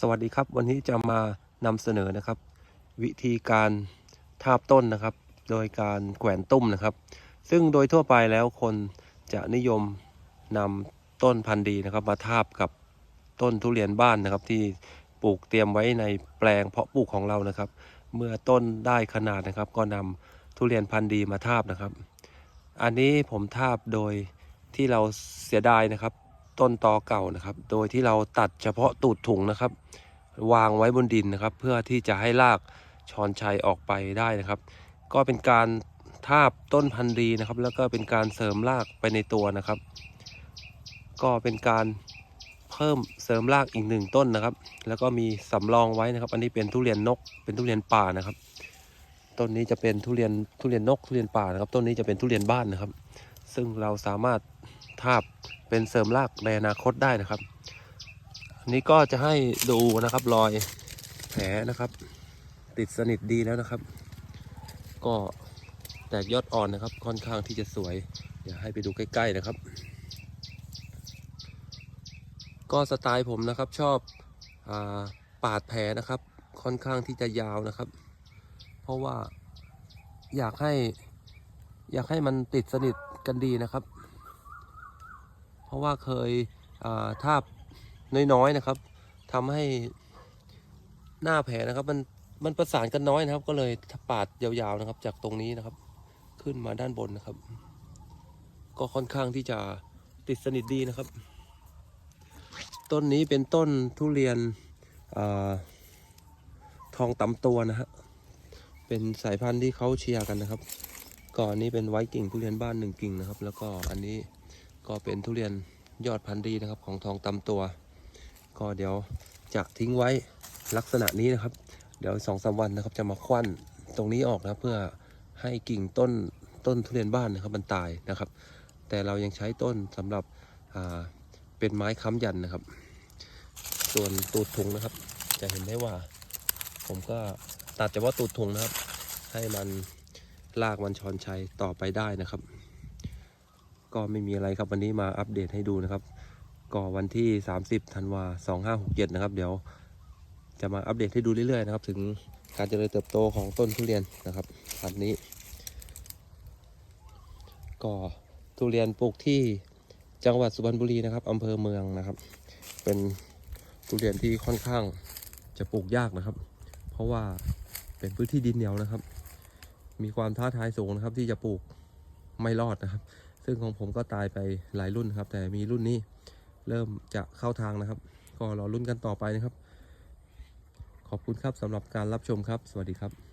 สวัสดีครับวันนี้จะมานำเสนอนะครับ วิธีการทาบต้นนะครับ โดยการแขวนตุ้มนะครับ ซึ่งโดยทั่วไปแล้วคนจะนิยมนำต้นพันธุ์ดีนะครับ มาทาบกับต้นทุเรียนบ้านนะครับ ที่ปลูกเตรียมไว้ในแปลงเพาะปลูกของเรานะครับ เมื่อต้นได้ขนาดนะครับ ก็นำทุเรียนพันธุ์ดีมาทาบนะครับ อันนี้ผมทาบโดยที่เราเสียดายนะครับ ต้นตอเก่านะครับ โดยที่เราตัดเฉพาะตูดถุงนะครับ วางไว้บนดินนะครับ เพื่อที่จะให้รากชอนชัยออกไปได้นะครับ ก็เป็นการทาบต้นพันธุ์ดีนะครับ แล้วก็เป็นการเสริมรากไปในตัวนะครับ ก็เป็นการเพิ่มเสริมรากอีกหนึ่งต้นนะครับ แล้วก็มีสำรองไว้นะครับ อันนี้เป็นทุเรียนนก เป็นทุเรียนป่านะครับ ต้นนี้จะเป็นทุเรียนทุเรียนนกทุเรียนป่านะครับ ต้นนี้จะเป็นทุเรียนบ้านนะครับ ซึ่งเราสามารถ ทาบเป็นเสริมรากในอนาคตได้นะครับอันนี้ก็จะให้ดูนะครับรอยแผลนะครับ ติดสนิทดีแล้วนะครับ ก็แตกยอดอ่อนนะครับ ค่อนข้างที่จะสวยเดี๋ยวให้ไปดูใกล้ ๆนะครับ ก็สไตล์ผมนะครับชอบอาปาดแผลนะครับ ค่อนข้างที่จะยาวนะครับ เพราะว่าอยากให้อยากให้มันติดสนิทกันดีนะครับ ราะว่าเคยอ่าทาบน้อยๆนะครับทำให้หน้าแผลนะครับ มันมันประสานกันน้อยนะครับ ก็เลยปาดยาวๆนะครับ จากตรงนี้นะครับ ขึ้นมาด้านบนนะครับ ก็ค่อนข้างที่จะติดสนิทดีนะครับ ต้นนี้เป็นต้นทุเรียนอทองตำตัวนะฮะเป็นสายพันธุ์ที่เขาเชียร์กันนะครับ ก่อนนี้เป็นไว้กิ่งทุเรียนบ้านหนึ่งกิ่งนะครับ แล้วก็อันนี้ ก็เป็นทุเรียนยอดพันธุ์ดีนะครับของทองตำตัว ก็เดี๋ยวจะทิ้งไว้ลักษณะนี้นะครับ เดี๋ยวสองสามวันนะครับจะมาควันตรงนี้ออกนะเพื่อให้กิ่งต้นต้นทุเรียนบ้านนะครับมันตายนะครับ แต่เรายังใช้ต้นสำหรับเป็นไม้ค้ำยันนะครับ ส่วนตูดถุงนะครับ จะเห็นได้ว่า ผมก็ตัดเฉพาะตูดถุงนะครับ ให้มันลากมันชอนชัยต่อไปได้นะครับ ก็ไม่มีอะไรครับวันนี้มาอัปเดตให้ดูนะครับ ก็วันที่ 30ธันวา2567 นะครับ เดี๋ยวจะมาอัปเดตให้ดูเรื่อยๆนะครับ ถึงการเจริญเติบโตของต้นทุเรียนนะครับพันนี้ ก็ทุเรียนปลูกที่จังหวัดสุพรรณบุรีนะครับอำเภอเมืองนะครับ เป็นทุเรียนที่ค่อนข้างจะปลูกยากนะครับ เพราะว่าเป็นพื้นที่ดินเหนียวนะครับ มีความท้าทายสูงนะครับ ที่จะปลูกไม่รอดนะครับ ซึ่งของผมก็ตายไปหลายรุ่นครับ แต่มีรุ่นนี้เริ่มจะเข้าทางนะครับ ก็รอรุ่นกันต่อไปนะครับ ขอบคุณครับสำหรับการรับชมครับ สวัสดีครับ